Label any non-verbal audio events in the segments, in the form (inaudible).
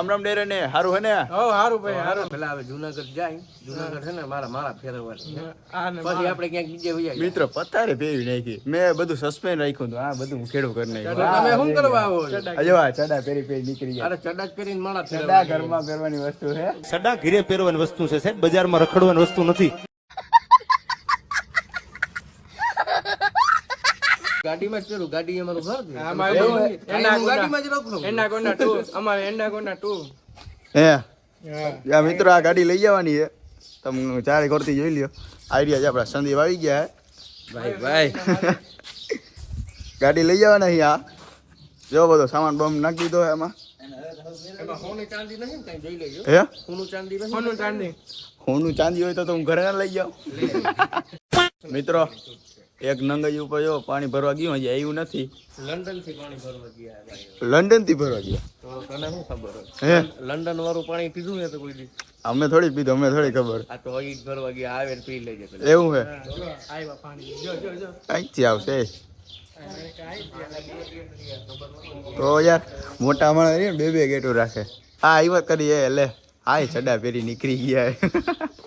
રામ રામ ડેરે ને હારું હે ને? હો હારું ભાઈ હારું. પેલા હવે જુનાગઢ જાય. જુનાગઢ છે ને મારા મારા ફેરવવા છે. પછી આપણે ક્યાંક બીજે વહી મિત્ર પતારે પહેરી નાખી. મેં બધું સસ્પેન્ડ રાખ્યું હતું. આ બધું હું ખેડું કરી નાખ્યું તમે શું કરવા આવો છો? અજો આ ચડા પેરી પેરી નીકળી ગયા. અરે ચડાક કરીને મારા ચડા. ઘરમાં પહેરવાની વસ્તુ છે. ચડા ઘીરે પહેરવાની વસ્તુ છે સાહેબ. બજારમાં રખડવાની વસ્તુ નથી. ગાડીમાં જ ગાડી એ ઘર છે. હું ગાડીમાં જ. એના ટુ અમારે એના કોના ટુ હે? આ મિત્રો આ ગાડી લઈ જવાની છે. તમે ચારે ઘરથી જોઈ લ્યો. આઈડિયા છે આપણા સંદીપ આવી ગયા ભાઈ ભાઈ. ગાડી લઈ જવાના અહીંયા આ. જો બધો સામાન બમ નાખી દીધો એમાં. સોનું ચાંદી નથી ને કાંઈ જોઈ લેજો. હે? સોનું ચાંદી નથી કોનું ચાંદી. હોનું ચાંદી હોય તો તો હું ઘરે લઈ જાઉં. મિત્રો એક નંગઈ ઉપર જો પાણી ભરવા ગયું હજી આવ્યું નથી. લંડનથી પાણી ભરવા ગયા. લંડનથી ભરવા ગયા? તો તને શું ખબર? હે? લંડન વાળું પાણી પીધું ને તો કોઈ દી? અમે થોડી પીધું અમે થોડી ખબર. આ તો અહીં ભરવા ગયા આવે ને પી લેજે. એવું હે? આવ્યા પાણી. જો જો જો. અહીંથી આવશે? તો યાર મોટા માણસ બે બે ગેટો રાખે. હા એ વાત કરીએ લે. હાય ચડા પેરી નીકળી ગયા હે.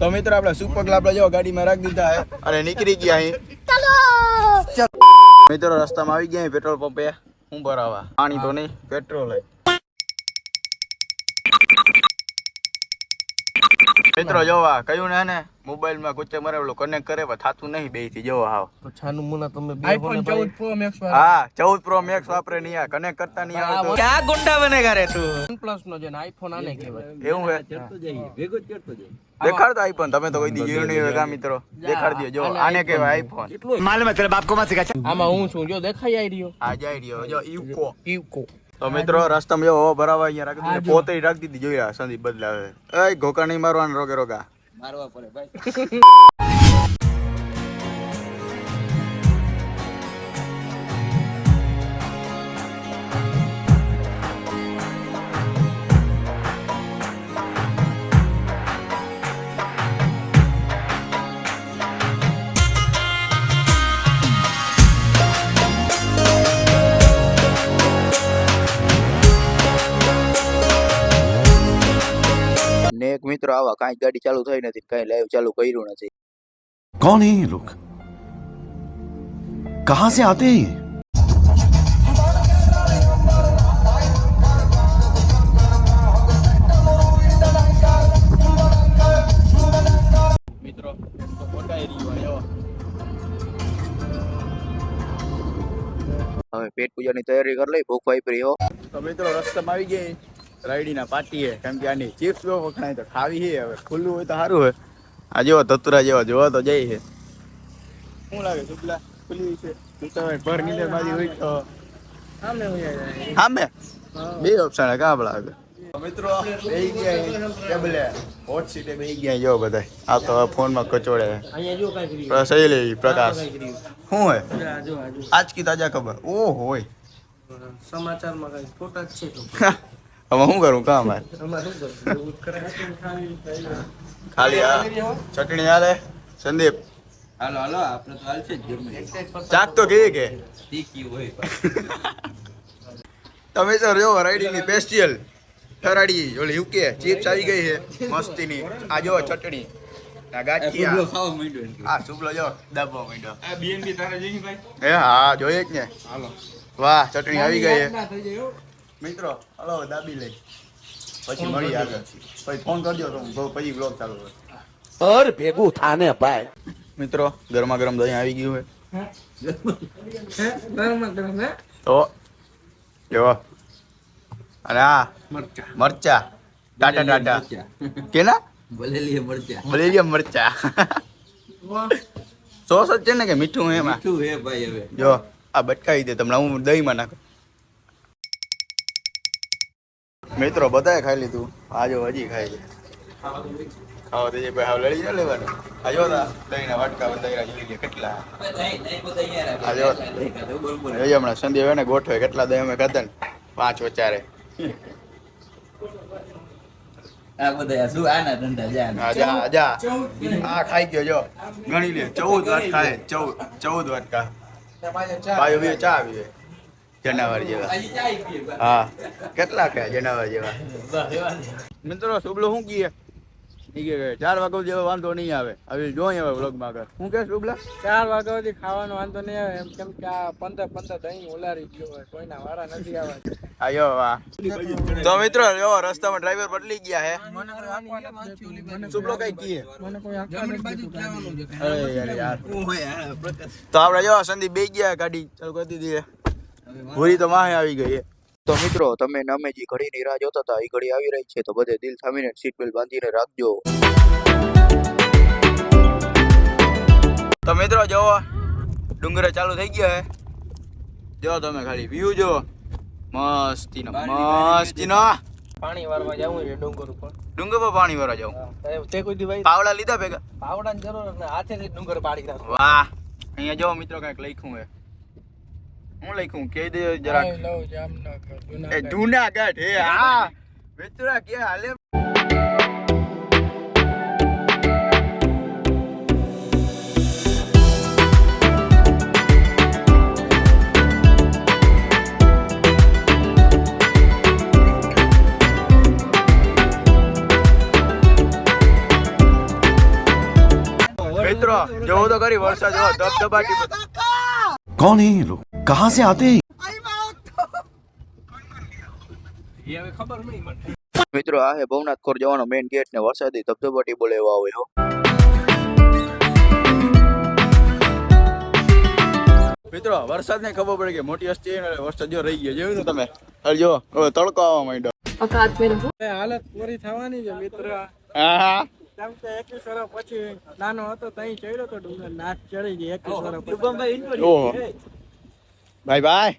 તો મિત્રો આપણે સુપર આપણે જો ગાડીમાં રાખી દીધા હે. અને નીકળી ગયા અહીં મિત્રો રસ્તામાં આવી ગયા પેટ્રોલ પંપે હું ભરાવા. પાણી તો નહીં પેટ્રોલ હે. મિત્રો જોવા કયું ને ને મોબાઈલમાં ગુચ્ચે મરેલું કનેક્ટ કરે પણ થાતું નહીં બેથી જોવા હાવ. તો છાનું મુના તમે બે આઈફોન ચૌદ 14 પ્રો મેક્સ હા ચૌદ પ્રો મેક્સ વાપરે નહીં આ કનેક્ટ કરતા નહીં આવતો. ક્યાં ગુંડા બને રે તું OnePlus નો જે આઈફોન આને કહેવાય. એવું હે? દેખાડ તો આઈફોન તમે તો કોઈ દી જોયું નહીં હોય મિત્રો. દેખાડ દો જો આને કહેવાય આઈફોન આમાં હું છું જો દેખાય આવી રહ્યો. આ જાય રહ્યો જો ઈકો ઈકો તો મિત્રો રસ્તમ જો હો ભરાવા અહીંયા રાખી દીધી પોતે રાખી દીધી. જોઈ સંદીપ બદલાવે. એ ઘોકા નહીં મારવાનું રોગે રોગા. મારવા પડે ભાઈ. (laughs) મિત્રો આવા કાંઈ ગાડી ચાલુ થઈ નથી કાંઈ લાઈવ ચાલુ કર્યું નથી कौन है ये लोग कहां से आते हैं ये મિત્રો તો પોટાઈ રહ્યો હવે પેટ પૂજાની તૈયારી કરી લઈ ભૂખ વાપરી હો તો મિત્રો રસ્તામાં આવી ગઈ રાયડીના પાટીએ કેમ કે આની ચિપ્સ બહુ વખણાય તો ખાવી છે હવે ખુલ્લું હોય તો સારું હોય આ જેવો તતુરા જેવો જોવા તો જઈ છે શું લાગે શુક્લા? ખુલ્લી છે તું તો ભર નીંદર બાજી હોય તો સામે હોય જાય બે ઓપ્શન કાં લાગે તો મિત્રો બેહી ગયા ટેબલે. હોટ સીટે બેહી ગયા જો બધા આ તો ફોનમાં કચોડે અહીંયા જો સહેલી પ્રકાશ. શું જો આજ કી તાજા ખબર. ઓ હોય. સમાચારમાં કાંઈક ફોટા જ છે તો. (laughs) હવે શું કરું? કામ મારે આમાં શું કરશું એવું જ કરાય. ખાલી આ ચટણી હાલે. સંદીપ. હાલો હાલો આપણે તો હાલશે જ ચાક તો કેવી કે. તીખી હોય. (laughs) તમે તો રહ્યો રાઈડિંગની પેસ્ટિયલ. ફરાડી ઓલી યુકે ચિપ્સ આવી ગઈ છે. મસ્તીની. આ જો ચટણી. હે હા વાહ ચટણી આવી ગઈ હો. મિત્રો હલો દાબી લઈ. પછી મળી આગળ પછી ફોન કરજો તો પછી બ્લોગ ચાલુ કરું. અર ભેગું થાને ભાઈ. મિત્રો ગરમા ગરમ દહીં આવી ગયું હે. ગરમ ગરમ હે? તો જો અરે આ મરચા. મરચા. ટાટા ટાટા. મરચા. કેના? ભલેલી મરચા. મલેરિયા મરચા. સોસ જ છે ને કે મીઠું એમાં? મીઠું હે ભાઈ હવે. જો આ બટકાવી દે તમને હું દહીંમાં નાખું. મિત્રો બધાએ ખાઈ લીધું. આજે હજી ખાઈ છે. ખાવા તો ભાઈ હાવ લડી જાય લેવાનું. આજો જો તા દહીંના વાટકા બધા જોઈ લે કેટલા? આ જો હમણાં ને ગોઠવે કેટલા દહીં અમે ખાધા ને. પાંચ વચારે આ બધા શું આના ધંધા જા. આ જા જા. આ ખાઈ ગયો જો. ગણી લે. ચૌદ વાટકા ચૌદ ચૌદ વાટકા. ભાઈ ચા આવી જનાવર જેવા. હા. કેટલા કે જનાવર જેવા? મિત્રો શુભલો શું કીએ? ચાર વાગ્યા જેવો વાંધો નહીં આવે. હવે જોઈ હવે વ્લોગમાં આગળ. શું કે શુભલા? ચાર વાગ્યા સુધી ખાવાનો વાંધો નહીં આવે. એમ કેમ કે આ પંદર પંદર દહીં ઉલારી ગયો હોય. કોઈના વારા નથી આવે આયો વાહ તો મિત્રો જો રસ્તામાં ડ્રાઈવર બદલી ગયા હે. શુભલો કઈ કીએ? તો આપણે જો સંદીપ બે ગયા ગાડી ચાલુ કરી દીધી ભૂરી તો માહે આવી ગઈ તો મિત્રો તમે ને અમે જે ઘડીની રાહ જોતા હતા. એ ઘડી આવી રહી છે તો બધે દિલ થામીને સીટ બેલ્ટ બાંધીને રાખજો. તો મિત્રો જોવો. ડુંગરે ચાલુ થઈ ગયા હે. જો તમે ખાલી વ્યૂ જો મસ્તી મસ્તી પાણી વારવા જવું છે ડુંગર ઉપર. ડુંગર પર પાણી વારવા જાવ. તે કોઈ દી ભાઈ પાવડા લીધા ભેગા? પાવડાની જરૂર હાથે ડુંગર પાડી નાખો વાહ. અહીંયા જો મિત્રો કંઈક લખ્યું હે. હું લખ્યું કહી દે જરાક. એ જુનાગઢ હે હા. મિત્રા કે હાલે? મિત્રો જોવો તો કરી વરસાદ ધબધબાટી. કોણ એ લોકો? कहाँ से आते हैं એ હવે ખબર નહીં મને મિત્રો આ હે ભવનાથ ખોર જવાનો મેઇન ગેટ ને વરસાદી ધબધબાટી બોલે એવો આવે હો મિત્રો વરસાદ ને ખબર પડી કે મોટી હસ્તી છે ને વરસાદ જો રહી ગયો જોયું ને તમે હવે જો હવે તડકો આવવા માંડ્યો औकात में रहो એ હાલત પૂરી થવાની છે મિત્ર હા કેમ કે એકવીસ વર્ષ પછી નાનો હતો તઈ ચડ્યો તો ડુંગર નાચ ચડી ગઈ એકવીસ વર્ષ પછી ઓહો ભાઈ ભાઈ.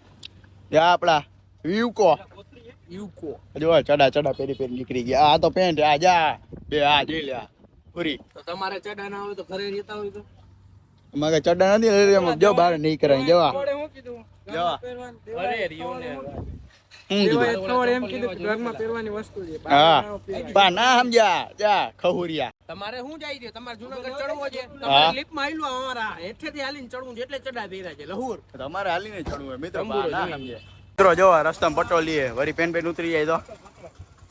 યા આપડા. યુકો. યુકો. જો ચડા ચડા પેરી પેરી નીકળી ગયા. આ તો પેન્ટ આ જા. બે આ જોઈ લે આ. પૂરી તો તમારે ચડા ના હોય તો ઘરે રહેતા હોય તો? અમારે ચડા નથી જો બહાર નહીં કરાય જવા થોડે હું કીધું? જવા. અરે રહ્યું ને તમારે શું જાય છે? તમારે જુનાગઢ ચડવો છે? અમારા હાલીને ચડવું છે એટલે ચડા છે લહુર. તમારે હાલીને ચડવું મિત્રો જો આ રસ્તામાં પટો વરી પેન પેન ઉતરી જાય તો.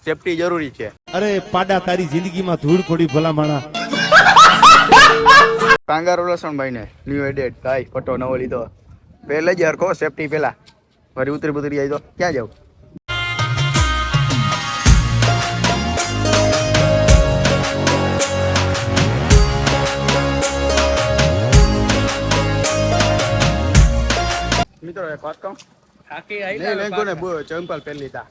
સેફટી જરૂરી છે. અરે પાડા તારી જિંદગીમાં ધૂળ પડી ભલા માણા (laughs) કાંગારો લસણભાઈ ને ન્યુ એડેડ ભાઈ પટો નવો લીધો. પહેલે જ હરખો સેફટી પેલા વરી ઉતરી બુતરી જાય તો ક્યાં જાવ એક વાત કહું? થાકી નહીં લેંગો ને બો ચંપલ પહેરી લીધા.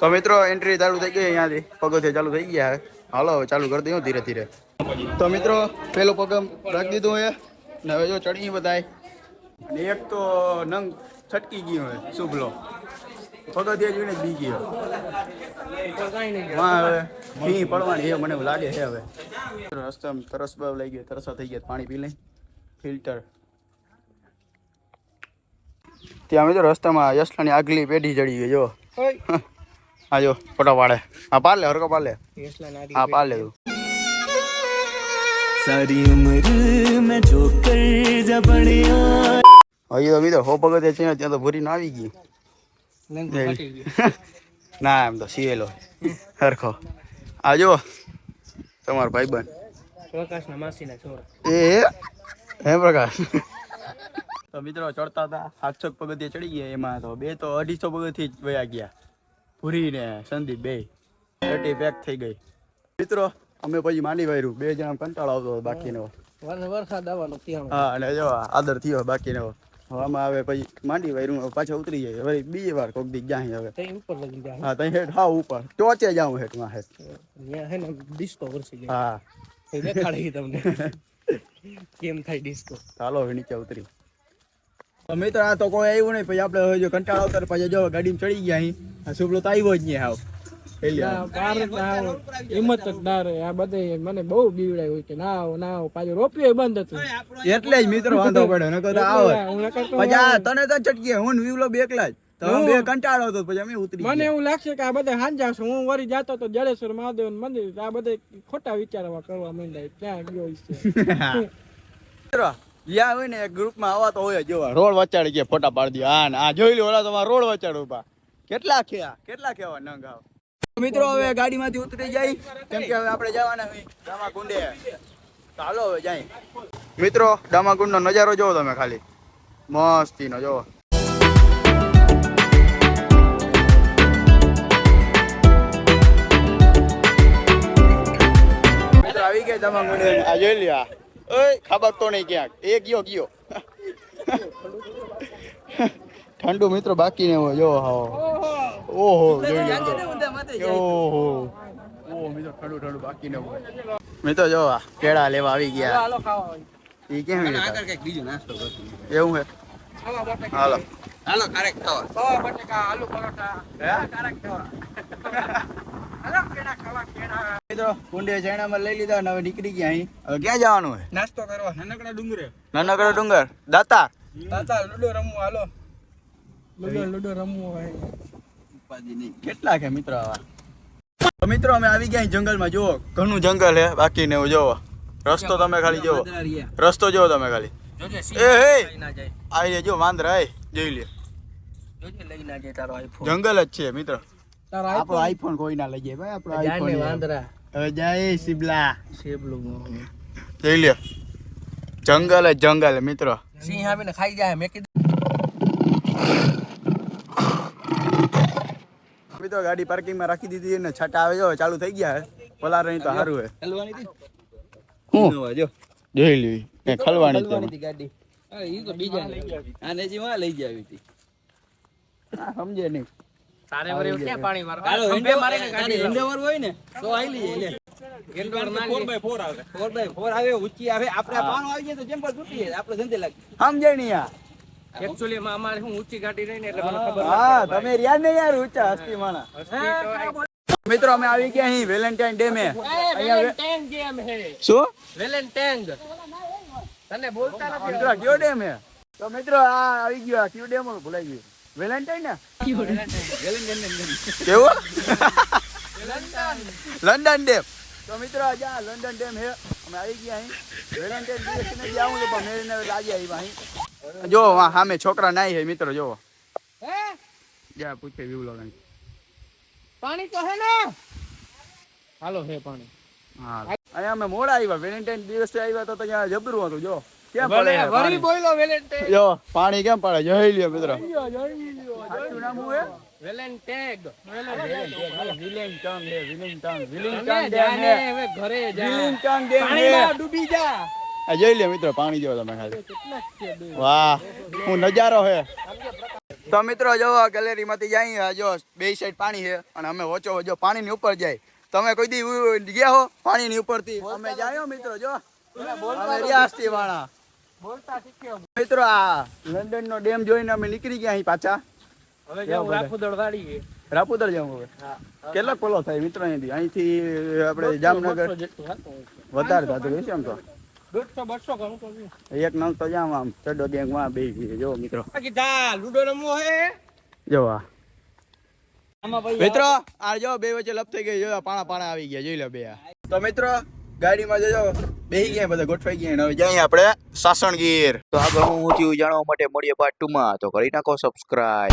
તો મિત્રો એન્ટ્રી ચાલુ થઈ ગઈ અહીંયાથી. પગથિયા ચાલુ થઈ ગયા હાલો ચાલુ કરી દઉં ધીરે ધીરે. તો મિત્રો પેલો પગમ રાખી દીધું હોય ને હવે જો ચડી બધાય. અને એક તો નંગ છટકી ગયો હોય શુભલો. પગથિયા જોઈને બી ગયો. હવે ફી પડવાની છે મને એવું લાગે છે હવે. રસ્તામાં તરસ બહુ લઈ ગયો તરસા થઈ ગયા પાણી પી લઈ. ફિલ્ટર. ત્યાં અમે તો રસ્તામાં યશલાની આગલી પેઢી ચડી ગઈ જો. હા જો ફોટો પાડે. હા પાડ લે હરકો પાડ લે. હા પાડ લે તું. હજી તો બીજો હો પગથિયા છે ત્યાં તો ભૂરી ના આવી ગઈ. ના એમ તો સીએલો હરખો આ જો તમારો ભાઈબંધ પ્રકાશના માસીના છોરા એ હે પ્રકાશ તો મિત્રો ચડતા હતા. સાતસો પગથિયે ચડી ગયા એમાં તો બે તો અઢીસો પગથી જ વયા ગયા. ભૂરી ને સંદીપ બે. પેટી પેક થઈ ગઈ. મિત્રો અમે પછી માની વાયરું. બે જણા કંટાળો આવતો બાકીનો. વરસાદ આવવાનો હા અને જો આદર થયો બાકીનો. હવામાં આવે પછી માંડી વાયરું પાછા ઉતરી જાય. હવે બીજી વાર કોક દી જાય હવે. તઈ ઉપર લગી જાય. હા તઈ હેઠ હા ઉપર. ટોચે જાઉં હેઠમાં હેઠ હે ને ડિસ્કો વરસી જાય હા. એ દેખાડી તમને. કેમ થાય ડિસ્કો? ચાલો હવે નીચે ઉતરી. તો મિત્ર આ તો કોઈ આવ્યું નહીં. પછી આપણે જો કંટાળો આવતા પછી જો ગાડીમાં ચડી ગયા અહીં. આ શુભલો તો આવ્યો જ નહીં આવો. હિંમત જ ના રહે. આ બધે મને બહુ બીવડાય હોય કે ના આવો ના આવો પાછું રોપિયો બંધ હતું. એટલે જ મિત્રો વાંધો પડ્યો નકર તો આવે. હું નકર તો પછી તને તો ચટકી હું વિવલો બે જ. તો કંટાળો હતો પછી અમે ઉતરી મને એવું લાગશે કે આ બધા હાંજા છું. હું વરી જાતો તો જડેશ્વર મહાદેવ મંદિર આ બધા ખોટા વિચારવા કરવા માંડ્યા. ક્યાં ગયો છે? મિત્રો જ્યાં હોય ને એક ગ્રુપમાં આવા તો હોય જોવા. રોડ વચાડી ગયા ફોટા પાડી દે આ જોઈ લો ઓલા તમારા રોડ વચાડ ઊભા. કેટલા ખેયા કેટલા ખેવા નંગ આવ? મિત્રો હવે ગાડીમાંથી ઉતરી જાય. કેમ કે હવે આપણે જવાના હોય દામાકુંડે. ચાલો હવે જાય. મિત્રો દામા કુંડનો નજારો જોવો તમે ખાલી. મસ્તીનો જોવો. મિત્રો આવી ગયા દામાકુંડે. આ જોઈ લ્યો ઓય. ખબર તો નહીં ક્યાંક. એ ગયો ગયો. ઠંડુ મિત્રો બાકી ને હોય. જો હા. ઓહો જોઈ લો. ઓહો. ઓહો મિત્રો ઠંડુ ઠંડુ બાકી ને હોય. મિત્રો જો આ કેળા લેવા આવી ગયા. હાલો ખાવા હોય. એ કેમ આગળ કંઈક બીજું નાસ્તો કરશું એવું હે? હાલો. હાલો કારેક ખાવા. ખાવા બટેકા આલુ પરોઠા. કારેક ખાવા. હાલો કેળા ખાવા કેળા. મિત્રો કુંડે ચણામાં લઈ લીધા ને હવે નીકળી ગયા અહીં. હવે ક્યાં જવાનું હે? નાસ્તો કરવા નાનકડા ડુંગરે. નાનકડા ડુંગર. દાતાર. દાતા લૂડો રમવું હાલો. લુડો લુડો રમવું હોય. ઉપાધિ નહીં કેટલા કે મિત્રો આવા? મિત્રો અમે આવી ગયા જંગલમાં જુઓ ઘણું જંગલ હે બાકી ને જોવો. રસ્તો તમે ખાલી જોવો રસ્તો જોવો તમે ખાલી. એ હે! આવી જો વાંદરા આય જોઈ લે જંગલ જ છે મિત્ર. તારા આપણો આઈફોન કોઈ ના લઈ જાય ભાઈ આપણો આઈફોન હવે જાય સિબલા જોઈ લ્યો. જંગલ જ જંગલ મિત્રો. સિંહ આવીને ખાઈ જાય મેં કીધું. મિત્રો ગાડી પાર્કિંગમાં રાખી દીધી અને છાટા આવે જો ચાલુ થઈ ગયા હે. પલાર નહીં તો સારું હે. હલવાની હું? જો જોઈ લ્યો કે ખલવાની હતી ગાડી. અરે ઈ તો બીજા આને જી માં લઈ જાવી હતી હા, સમજે નહીં. તારે વરે ક્યાં પાણી માર હાલો ગાડી હેન્ડઓવર હોય ને તો આઈ લઈએ લે. ફોર આવે. ફોર આવે ઊંચી આવે. આપણે પાનો આવી જાય તો જમ્પર તૂટી જાય. આપણે ધંધે લાગી સમજે નહીં યાર એકચ્યુઅલી માં અમારે હું ઊંચી ગાડી રહી ને એટલે મને ખબર હા તમે રહ્યા ને યાર ઊંચા હસ્તી માણા મિત્રો અમે આવી ગયા અહીં વેલેન્ટાઇન ડે મે. વેલેન્ટાઇન ગેમ હે શું? વેલેન્ટાઇન તને બોલતા નથી મિત્રો કયો ડે મે? તો મિત્રો આ આવી ગયો કયો ડે ડેમ ભૂલાઈ ગયું. વેલેન્ટાઇન ને? કેવો? લંડન ડેમ તો મિત્રો આજે આ લંડન ડેમ હે અમે આવી ગયા અહીં. વેલેન્ટાઇન દિવસ ને જાઉં તો પણ મેળીને આજે આવ્યા અહીં. જો સામે છોકરા નાઈ હે મિત્રો જો હે? જા પૂછે પાણી તો હે ને? હાલો હે પાણી. હા. અહીંયા અમે મોડા આવ્યા વેલેન્ટાઇન દિવસે આવ્યા તો ત્યાં જબરું હતું જો. કેમ પડે વરી બોયલો વેલેન્ટાઇન. જો પાણી કેમ પડે? જોઈ લ્યો મિત્રો. સાચું નામ હે? વેલેન્ટેગ વિલિંગ્ટન હે વિલિંગ્ટન ડેમ જાને હે હવે ઘરે જા. વિલિંગ્ટન ડેમ પાણીમાં ડૂબી જા. આ જોઈ લે મિત્રો પાણી જો તમે ખાલી. વાહ હું નજારો હે. તો મિત્રો જો આ ગેલેરી માંથી જાય જો બે સાઈડ પાણી છે અને અમે જો ઉપર જાય. તમે કોઈ દી ઉ- ગયા હો પાણી ની ઉપરથી અમે જાયો મિત્રો જો. રિયાસ્તી વાળા. મિત્રો આ લંડન નો ડેમ જોઈને અમે નીકળી ગયા અહીં પાછા. હવે જવું હવે. કેટલો કોલો થાય મિત્રો અહીંથી. અહીંથી આપણે જામનગર વધારે થતું હશે એમ તો. દોઢસો બસો ઘણું તો એક નંગ તો જામ આમ ચડો ગેંગમાં બે જો મિત્રો. બાકી લુડો રમવો હે? જો આ. મિત્રો આ જો બે વચ્ચે લપ થઈ ગઈ જો પાણા પાણા આવી ગયા જોઈ લો બે તો મિત્રો ગાડીમાં જજો. બેહી ગયા બધા ગોઠવાઈ ગયા અને હવે જઈએ આપણે સાસણગીર તો આગળ હું ઊંચી જાણવા માટે મળીએ પાર્ટ ટુ માં. તો કરી નાખો સબસ્ક્રાઇબ